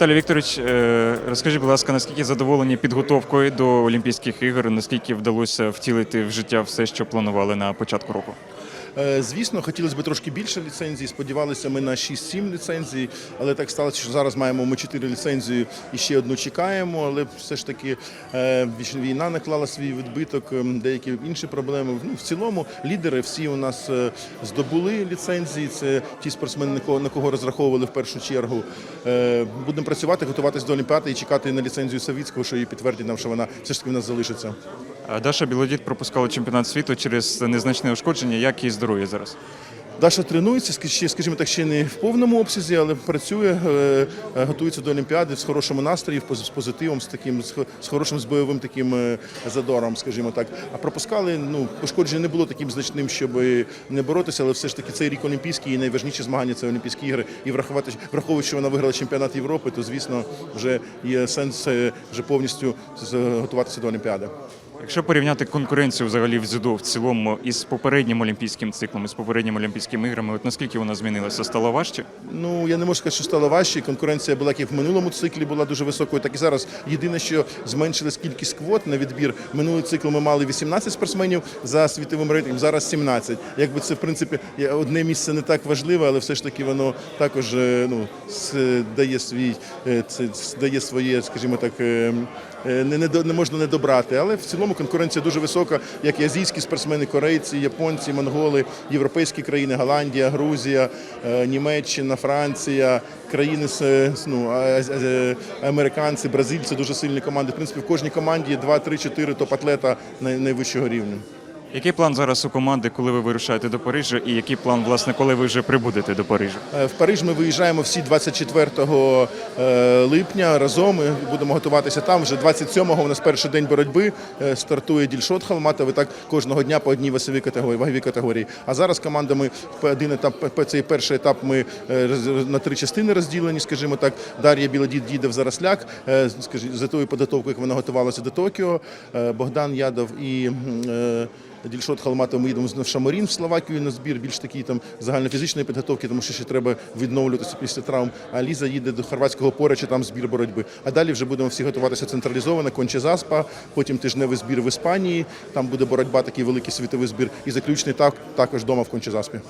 Віталій Вікторович, е, розкажіть, будь ласка, наскільки задоволені підготовкою до Олімпійських ігор, наскільки вдалося втілити в життя все, що планували на початку року? Е, Звісно, хотілося б трошки більше ліцензій. Сподівалися ми на 6-7 ліцензій, але так сталося, що зараз маємо ми 4 ліцензії і ще одну чекаємо. Але все ж таки е, війна наклала свій відбиток, ем, деякі інші проблеми. Ну, в цілому лідери всі у нас е, здобули ліцензії. Це ті спортсмени, на кого, розраховували в першу чергу. Будемо працювати, готуватись до Олімпіади і чекати на ліцензію Савіцького, що її підтвердить нам, що вона все ж таки в нас залишиться. Даша Білодід пропускала чемпіонат світу через незначне ушкодження. Як її здоров'я зараз? Даша тренується, ск- скажімо так, ще не в повному обсязі, але працює, е, е, готується до Олімпіади з хорошому настроєм, з позитивом, з таким з хо- хорошим з бойовим таким е, задором, скажімо так. А пропускали, ну пошкодження не було таким значним, щоб не боротися, але все ж таки цей рік Олімпійський і найважніші змагання це Олімпійські ігри. І врахувати, враховуючи, що вона виграла чемпіонат Європи, то звісно вже є сенс вже повністю готуватися до Олімпіади. Якщо порівняти конкуренцію взагалі в дзюдо в цілому із попереднім олімпійським циклом, із попередніми олімпійськими іграми, от наскільки вона змінилася? Стало важче? Ну я не можу сказати, що стало важче. Конкуренція була як і в минулому циклі, була дуже високою, так і зараз. Єдине, що зменшилась кількість квот на відбір. Минулий цикл ми мали 18 спортсменів за світовим рейтингом, зараз 17. Якби це в принципі одне місце не так важливе, але все ж таки воно також е, ну дає свій е, це дає своє, скажімо так. е, е, не, не можна не добрати, але в цілому конкуренція дуже висока, як і азійські спортсмени, корейці, японці, монголи, європейські країни, Голландія, Грузія, е, Німеччина, Франція, країни ну, е, американці, бразильці, дуже сильні команди. В принципі, в кожній команді є 2, 3, 4 топ-атлета найвищого рівня. Який план зараз у команди, коли ви вирушаєте до Парижа, і який план, власне, коли ви вже прибудете до Парижа? Е, В Париж ми виїжджаємо всі 24 е, липня разом. Ми будемо готуватися там. Вже 27-го у нас перший день боротьби. Е, Стартує дільшот Халматовий. Так кожного дня по одній весовій категорії, ваговій категорії. А зараз командами один етап, цей перший етап ми на три частини розділені. Скажімо так, Дар'я Білодід їде в Заросляк. скажі- За тою підготовкою, як вона готувалася до Токіо. Богдан Ядов і. Дільшот Халмата ми їдемо в Шамарін в Словакію на збір, більш такий там загальнофізичної підготовки, тому що ще треба відновлюватися після травм. А Ліза їде до хорватського поряча, там збір боротьби. А далі вже будемо всі готуватися централізовано, конче заспа, потім тижневий збір в Іспанії. Там буде боротьба, такий великий світовий збір. І заключний так також вдома в конче заспі.